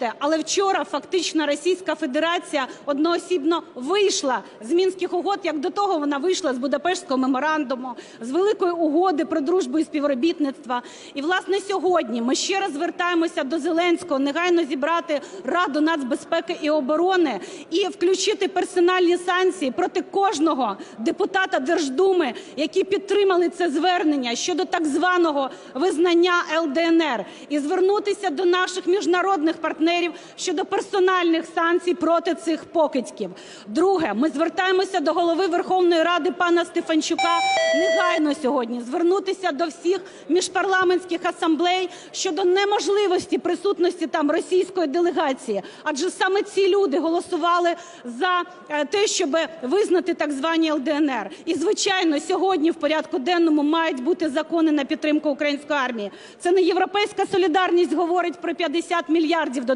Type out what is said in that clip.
вибачте, але вчора фактично Російська Федерація одноосібно вийшла з Мінських угод, як до того вона вийшла з Будапештського меморандуму, з Великої угоди про дружбу і співробітництво. І, власне, сьогодні ми ще раз звертаємося до Зеленського негайно зібрати Раду нацбезпеки і оборони і включити персональні санкції проти кожного депутата Держдуми, які підтримали це звернення щодо так званого визнання ЛДНР, і звернутися до наших міжнародних партнерів щодо персональних санкцій проти цих покидьків. Друге, ми звертаємося до голови Верховної Ради пана Стефанчука негайно сьогодні звернутися до всіх міжпарламентських асамблей щодо неможливості присутності там російської делегації, адже саме ці люди голосували за е, те, щоб визнати так звані ЛДНР. І звичайно, сьогодні в порядку денному мають бути закони на підтримку української армії. Це не європейська солідарність говорить про 50 мільярдів до